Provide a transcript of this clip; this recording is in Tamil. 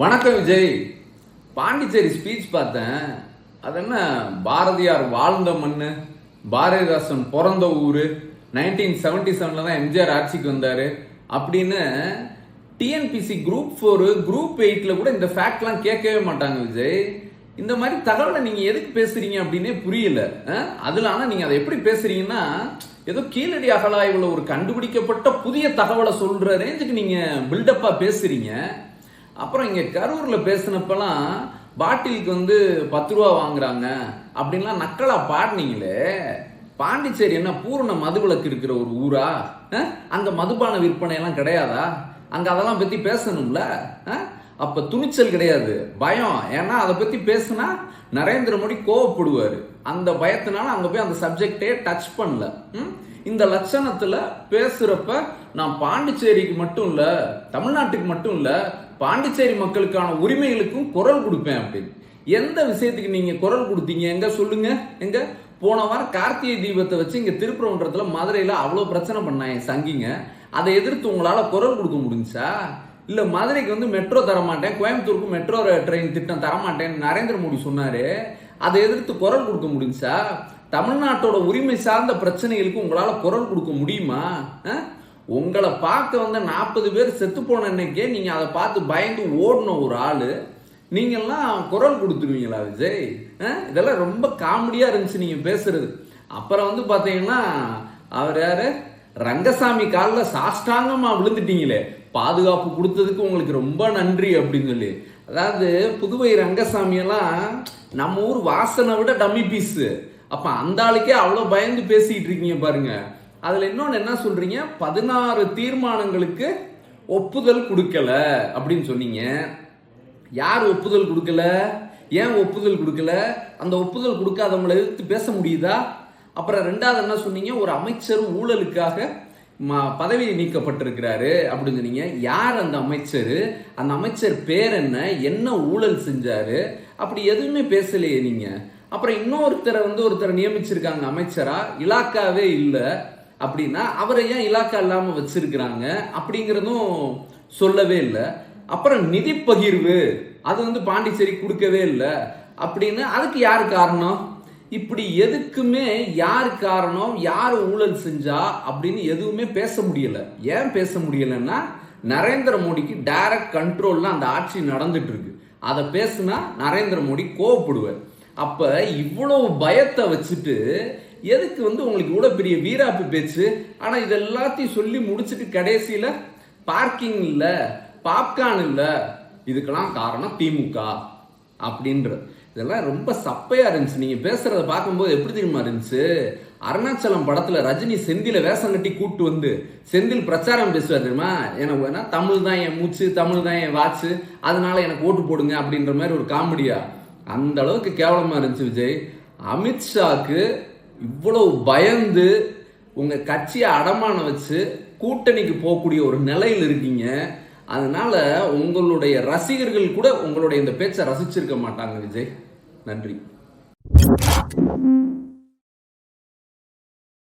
வணக்கம் விஜய். பாண்டிச்சேரி ஸ்பீச் பார்த்தேன். அது என்ன பாரதியார் வாழ்ந்த மண்ணு பாரதிதாசன் பிறந்த ஊர் நைன்டீன் செவன்டி செவன்ல தான் எம்ஜிஆர் ஆட்சிக்கு வந்தார். அப்படின்னு டிஎன்பிசி குரூப் ஃபோர் குரூப் எயிட்டில் கூட இந்த ஃபேக்ட்லாம் கேட்கவே மாட்டாங்க விஜய். இந்த மாதிரி தகவலை நீங்கள் எதுக்கு பேசுகிறீங்க அப்படின்னே புரியல. அதில் ஆனால் நீங்கள் அதை எப்படி பேசுகிறீங்கன்னா ஏதோ கீழடி அகலாய்வில் ஒரு கண்டுபிடிக்கப்பட்ட புதிய தகவலை சொல்கிற ரேஞ்சுக்கு நீங்கள் பில்டப்பாக பேசுகிறீங்க அப்புறம் இங்கே கரூரில் பேசினப்பெல்லாம் பாட்டிலுக்கு வந்து பத்து ரூபா வாங்குறாங்க. அப்படின்லாம் நக்கலா பாடினீங்களே. பாண்டிச்சேரி என்ன பூரண மதுவிலக்கு இருக்கிற ஒரு ஊரா? அந்த மதுபான விற்பனையெல்லாம் கிடையாதா? அங்கே அதெல்லாம் பற்றி பேசணும்ல? அப்போ துணிச்சல் கிடையாது. பயம். ஏன்னா அதை பற்றி பேசுனா நரேந்திர மோடி கோவப்படுவார். அந்த பயத்தினால அங்கே போய் அந்த சப்ஜெக்டே டச் பண்ணல. ம்? இந்த லட்சணத்தில் பேசுகிறப்ப நான் பாண்டிச்சேரிக்கு மட்டும் இல்லை தமிழ்நாட்டுக்கு மட்டும் இல்லை பாண்டிச்சேரி மக்களுக்கான உரிமைகளுக்கும் குரல் கொடுப்பேன் அப்படின்னு. எந்த விஷயத்துக்கு நீங்க குரல் கொடுத்தீங்க? எங்க சொல்லுங்க. எங்க? போன வாரம் கார்த்திகை தீபத்தை வச்சு இங்க திருப்பரங்குன்றத்துல மதுரையில அவ்வளவு பிரச்சனை பண்ணாங்க சங்கிங்க. அதை எதிர்த்து உங்களால குரல் கொடுக்க முடிஞ்சா? இல்ல மதுரைக்கு வந்து மெட்ரோ தர மாட்டேன் கோயம்புத்தூருக்கு மெட்ரோ ட்ரெயின் திட்டம் தர மாட்டேன்னு நரேந்திர மோடி சொன்னாரு. அதை எதிர்த்து குரல் கொடுக்க முடிஞ்சா? தமிழ்நாட்டோட உரிமை சார்ந்த பிரச்சனைகளுக்கு உங்களால குரல் கொடுக்க முடியுமா? அஹ்? உங்களை பார்க்க வந்த நாற்பது பேர் செத்து போன அன்னைக்கே நீங்கள் அதை பார்த்து பயந்து ஓடின ஒரு ஆள். நீங்கள்லாம் குரல் கொடுத்துருவீங்களா விஜய்? இதெல்லாம் ரொம்ப காமெடியா இருந்துச்சு நீங்க பேசுறது. அப்புறம் வந்து பார்த்தீங்கன்னா அவர் யாரு? ரங்கசாமி காலில் சாஷ்டாங்கமாக விழுந்துட்டீங்களே. பாதுகாப்பு கொடுத்ததுக்கு உங்களுக்கு ரொம்ப நன்றி அப்படின்னு சொல்லி. அதாவது புதுவை ரங்கசாமி எல்லாம் நம்ம ஊர் வாசனை விட டம்மி பீஸு. அப்போ அந்த ஆளுக்கே அவ்வளோ பயந்து பேசிக்கிட்டு இருக்கீங்க பாருங்க. அதில் இன்னொன்று என்ன சொல்றீங்க? பதினாறு தீர்மானங்களுக்கு ஒப்புதல் கொடுக்கல அப்படின்னு சொன்னீங்க. யார் ஒப்புதல் கொடுக்கல? ஏன் ஒப்புதல் கொடுக்கல? அந்த ஒப்புதல் கொடுக்காதவங்களை எதிர்த்து பேச முடியுதா? அப்புறம் ரெண்டாவது என்ன சொன்னீங்க? ஒரு அமைச்சர் ஊழலுக்காக பதவி நீக்கப்பட்டிருக்கிறாரு அப்படின்னு சொன்னீங்க. யார் அந்த அமைச்சர்? அந்த அமைச்சர் பேர் என்ன? என்ன ஊழல் செஞ்சாரு? அப்படி எதுவுமே பேசலையே நீங்க. அப்புறம் இன்னொருத்தரை வந்து ஒருத்தரை நியமிச்சிருக்காங்க அமைச்சரா? இலாக்காவே இல்லை. அப்படின்னா அவரை ஏன் இலாக்கா இல்லாமல் வச்சிருக்கிறாங்க அப்படிங்கிறதும் சொல்லவே இல்லை. அப்புறம் நிதி பகிர்வு அது வந்து பாண்டிச்சேரி கொடுக்கவே இல்லை அப்படின்னு அதுக்கு யார் காரணம்? இப்படி எதுக்குமே யார் காரணம் யார் ஊழல் செஞ்சா அப்படின்னு எதுவுமே பேச முடியல. ஏன் பேச முடியலன்னா நரேந்திர மோடிக்கு டைரக்ட் கண்ட்ரோலில் அந்த ஆட்சி நடந்துட்டு இருக்கு. அதை பேசுனா நரேந்திர மோடி கோவப்படுவார். அப்போ இவ்வளவு பயத்தை வச்சுட்டு எதுக்கு வந்து உங்களுக்கு கூட பெரிய வீராப்பு பேச்சு? ஆனால் இது எல்லாத்தையும் சொல்லி முடிச்சிட்டு கடைசியில் பார்க்கிங் இல்லை பாப்கார்ன் இல்லை இதுக்கெல்லாம் காரணம் திமுக அப்படின்ற இதெல்லாம் ரொம்ப சப்பையாக இருந்துச்சு. நீங்கள் பேசுகிறத பார்க்கும்போது எப்படி தெரியுமா இருந்துச்சு? அருணாச்சலம் படத்தில் ரஜினி செந்தில வேஷம் கட்டி கூட்டு வந்து செந்தில் பிரச்சாரம் பேசுவார் தெரியுமா? எனக்கு வேணா தமிழ் தான் என் மூச்சு தமிழ் தான் என் வாட்சு. அதனால எனக்கு ஓட்டு போடுங்க அப்படின்ற மாதிரி ஒரு காமெடியாக அந்த அளவுக்கு கேவலமாக இருந்துச்சு விஜய். அமித்ஷாக்கு இவ்வளவு பயந்து உங்கள் கட்சியை அடமான வச்சு கூட்டணிக்கு போகக்கூடிய ஒரு நிலையில் இருக்கீங்க. அதனால உங்களுடைய ரசிகர்கள் கூட உங்களுடைய இந்த பேச்சை ரசிச்சிருக்க மாட்டாங்க விஜய். நன்றி.